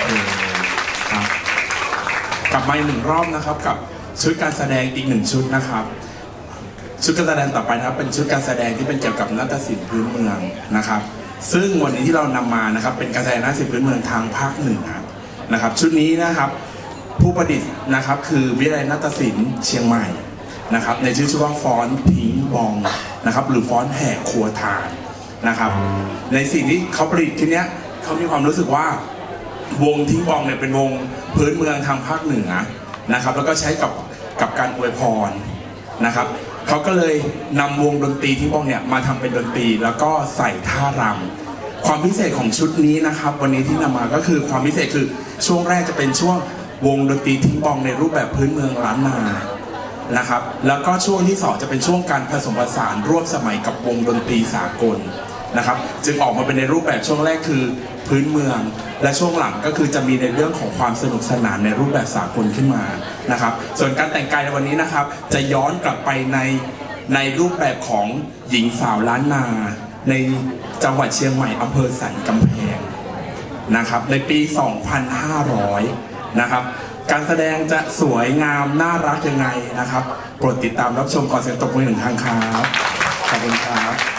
เคครับกลับมาอีกหนึ่งรอบนะครับ กับชุดการแสดงอีกหนึ่งชุดนะครับ ชุดการแสดงต่อไปนะครับ เป็นชุดการแสดงที่เป็นเกี่ยวกับนาฏศิลป์พื้นเมืองนะครับ ซึ่งวันนี้ที่เรานำมานะครับ เป็นการแสดงนาฏศิลป์พื้นเมืองทางภาคเหนือนะครับ ชุดนี้นะครับ ผู้ประดิษฐ์นะครับ คือวิทยาลัยนาฏศิลป์เชียงใหม่นะครับ ในชื่อชื่อว่าฟอนต์พิงบองนะครับ หรือฟอนแหกครัวทานนะครับ ในสิ่งที่เขาประดิษฐ์ทีเนี้ยเขามีความรู้สึกว่า วงทิ้งบองเนี่ยเป็นวงพื้นเมืองทางภาคเหนือนะครับ แล้วก็ใช้กับกับการอวยพรนะครับเขาก็เลยนำวงดนตรีทิ้งบองเนี่ยมาทำเป็นดนตรี แล้วก็ใส่ท่ารำความพิเศษของชุดนี้นะครับ วันนี้ที่นำมาก็คือความพิเศษคือช่วงแรกจะเป็นช่วงวงดนตรีทิ้งบองในรูปแบบพื้นเมืองล้านนานะครับ แล้วก็ช่วงที่สองจะเป็นช่วงการผสมผสานร่วมสมัยกับวงดนตรีสากลนะครับ จึงออกมาเป็นในรูปแบบช่วงแรกคือ พื้นเมือง และช่วงหลังก็คือจะมีในเรื่องของความสนุกสนานในรูปแบบสากลขึ้นมานะครับ ส่วนการแต่งกายในวันนี้นะครับ จะย้อนกลับไปในในรูปแบบของหญิงสาวล้านนา ในจังหวัดเชียงใหม่อำเภอสันกำแพงนะครับ ในปี 2500 นะครับ การแสดงจะสวยงามน่ารักยังไงนะครับ โปรดติดตามรับชมก่อนเสียงตบมือหนึ่งครั้งครับ ขอบคุณครับ